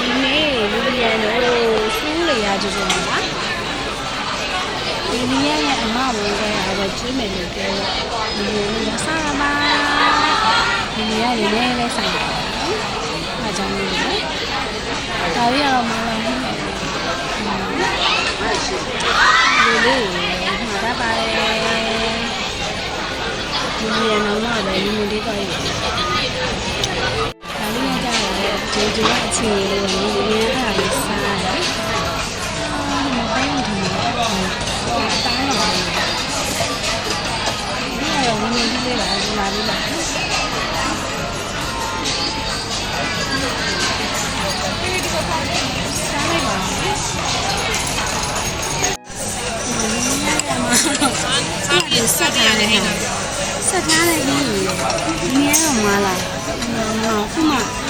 ဒီနေ့လူလျံတို့စူးလေရကြကြမှာပါဒီလျံရဲ့အမဘိုးကလည်းကျွေးမယ်လို့ပြောတော့ဒီလိုမျိုးစားရမှာဒီလျံရည်နဲ့လည်းဆိုင်တယ်နော်အားကြောင့်လို့လေဒါရီကတော့မလာဘူးလူလေးမှာတတ်ပါတယ်လူလျံတော့လည်းလူမျိုးလေးတော့ရတယ် 지하 층에는 문을 하나 있어요. sạch ra này sạch ra này đi nghe không mà là không mà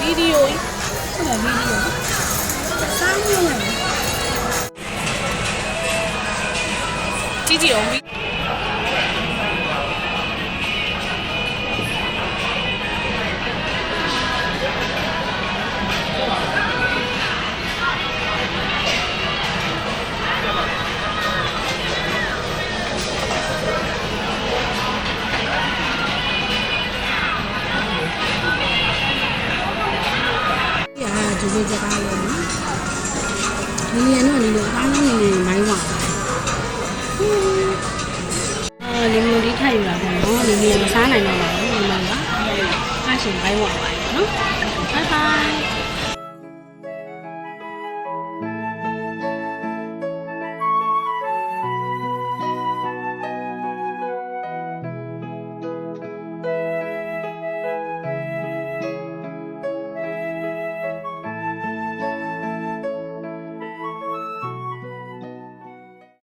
미디오이? 뭐야 미디오이? 쌍용 디디오 ဒီယိုစားလို့ရတယ်ကြည့်ကြည့်အောင်ဗီရဒီလိုစကားလို့နော်ဒီနေရာတော့ဒီလိုအားလုံးနေနေမိုင်းပါအာဒီမျိုးလေးထိုက်ရတာပေါ့နော်ဒီနေရာမစားနိုင်တော့ပါဘူးဒီမှာကအားရှင်မိုင်းပါပါနော်ဘိုင်ဘိုင်